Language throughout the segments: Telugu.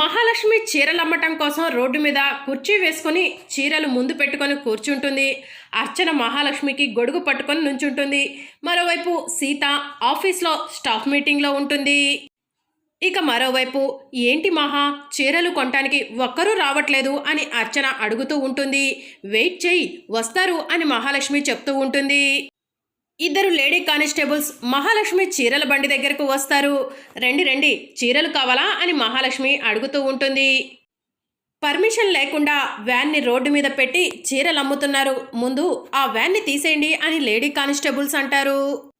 మహాలక్ష్మి చీరలు అమ్మటం కోసం రోడ్డు మీద కుర్చీ వేసుకొని చీరలు ముందు పెట్టుకొని కూర్చుంటుంది. అర్చన మహాలక్ష్మికి గొడుగు పట్టుకొని నుంచుంటుంది. మరోవైపు సీత ఆఫీస్లో స్టాఫ్ మీటింగ్లో ఉంటుంది. ఇక మరోవైపు ఏంటి మహా చీరలు కొనటానికి ఒక్కరూ రావట్లేదు అని అర్చన అడుగుతూ ఉంటుంది. వెయిట్ చేయి వస్తారు అని మహాలక్ష్మి చెప్తూ ఉంటుంది. ఇద్దరు లేడీ కానిస్టేబుల్స్ మహాలక్ష్మి చీరల బండి దగ్గరకు వస్తారు. రండి రండి. చీరలు కావాలా అని మహాలక్ష్మి అడుగుతూ ఉంటుంది. పర్మిషన్ లేకుండా వ్యాన్ని రోడ్డు మీద పెట్టి చీరలు అమ్ముతున్నారు. ముందు ఆ వ్యాన్ని తీసేయండి అని లేడీ కానిస్టేబుల్స్ అంటారు.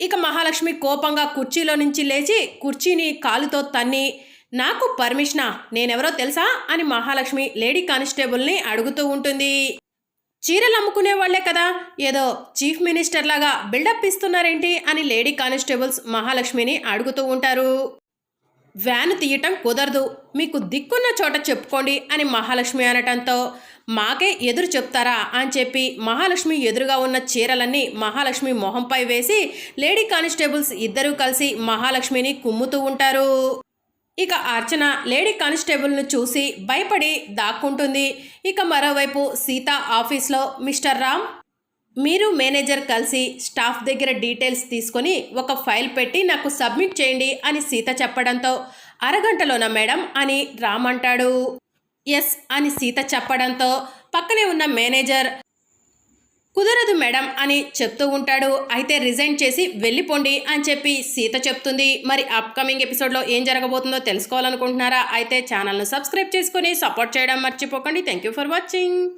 ఇక మహాలక్ష్మి కోపంగా కుర్చీలో నుంచి లేచి కుర్చీని కాలుతో తన్ని నాకు పర్మిషనా? నేనెవరో తెలుసా? అని మహాలక్ష్మి లేడీ కానిస్టేబుల్ని అడుగుతూ ఉంటుంది. చీరలు అమ్ముకునే వాళ్ళే కదా. ఏదో చీఫ్ మినిస్టర్ లాగా బిల్డప్ ఇస్తున్నారేంటి అని లేడీ కానిస్టేబుల్స్ మహాలక్ష్మిని అడుగుతూ ఉంటారు. వ్యాన్ తీయటం కుదరదు. మీకు దిక్కున్న చోట చెప్పుకోండి అని మహాలక్ష్మి అనటంతో మాకే ఎదురు చెప్తారా అని చెప్పి మహాలక్ష్మి ఎదురుగా ఉన్న చీరలన్నీ మహాలక్ష్మి మొహంపై వేసి లేడీ కానిస్టేబుల్స్ ఇద్దరూ కలిసి మహాలక్ష్మిని కుమ్ముతూ ఉంటారు. ఇక అర్చన లేడీ కానిస్టేబుల్ను చూసి భయపడి దాక్కుంటుంది. ఇక మరోవైపు సీత ఆఫీస్లో మిస్టర్ రామ్ మీరు మేనేజర్ కలిసి స్టాఫ్ దగ్గర డీటెయిల్స్ తీసుకొని ఒక ఫైల్ పెట్టి నాకు సబ్మిట్ చేయండి అని సీత చెప్పడంతో అరగంటలోనా మేడం? అని రామ్ అంటాడు. ఎస్ అని సీత చెప్పడంతో పక్కనే ఉన్న మేనేజర్ కుదరదు మేడం అని చెప్తూ ఉంటాడు. అయితే రిజైన్ చేసి వెళ్ళిపోండి అని చెప్పి సీత చెప్తుంది. మరి అప్కమింగ్ ఎపిసోడ్లో ఏం జరగబోతుందో తెలుసుకోవాలనుకుంటున్నారా? అయితే ఛానల్ను సబ్స్క్రైబ్ చేసుకొని సపోర్ట్ చేయడం మర్చిపోకండి. Thank you for watching